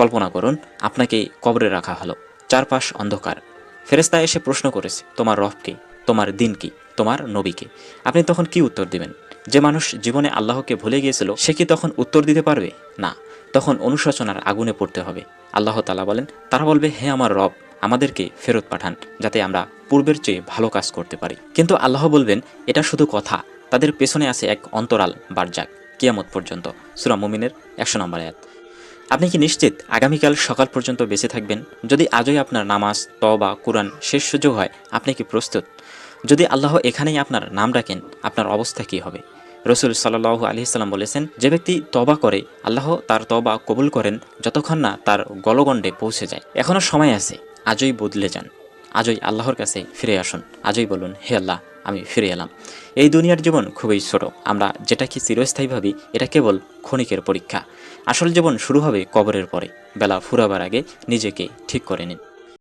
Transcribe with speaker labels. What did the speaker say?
Speaker 1: কল্পনা করুন, আপনাকে কবরে রাখা হলো। চারপাশ অন্ধকার। ফেরেস্তা এসে প্রশ্ন করেছে, তোমার রফকে তোমার দিন কি? তোমার নবীকে আপনি তখন কি উত্তর দিবেন? যে মানুষ জীবনে আল্লাহকে ভুলে গিয়েছিল, সে কি তখন উত্তর দিতে পারবে? না। তখন অনুশোচনার আগুনে পড়তে হবে। আল্লাহ তালা বলেন, তারা বলবে, হে আমার রব, আমাদেরকে ফেরত পাঠান, যাতে আমরা পূর্বের চেয়ে ভালো কাজ করতে পারি। কিন্তু আল্লাহ বলবেন, এটা শুধু কথা। তাদের পেছনে আছে এক অন্তরাল বারজাক, কিয়ামত পর্যন্ত। সুরা মুমিনের একশো নম্বর আয়াত। আপনি কি নিশ্চিত আগামীকাল সকাল পর্যন্ত বেঁচে থাকবেন? যদি আজই আপনার নামাজ তবা কোরআন শেষ সুযোগ হয়, আপনি কি প্রস্তুত? যদি আল্লাহ এখানেই আপনার নাম রাখেন, আপনার অবস্থা কী হবে? রসুল সাল্লাহ আলি সাল্লাম বলেছেন, যে ব্যক্তি তবা করে, আল্লাহ তার তবা কবুল করেন যতক্ষণ না তার গলগণ্ডে পৌঁছে যায়। এখনও সময় আছে, আজই বদলে যান। আজই আল্লাহর কাছে ফিরে আসুন। আজই বলুন, হে আল্লাহ, আমি ফিরে এলাম। এই দুনিয়ার জীবন খুবই ছোট। আমরা যেটাকে চিরস্থায়ী ভাবি, এটা কেবল ক্ষণিকের পরীক্ষা। আসল জীবন শুরু হবে কবরের পরে। বেলা ফুরাবার আগে নিজেকে ঠিক করে নিন।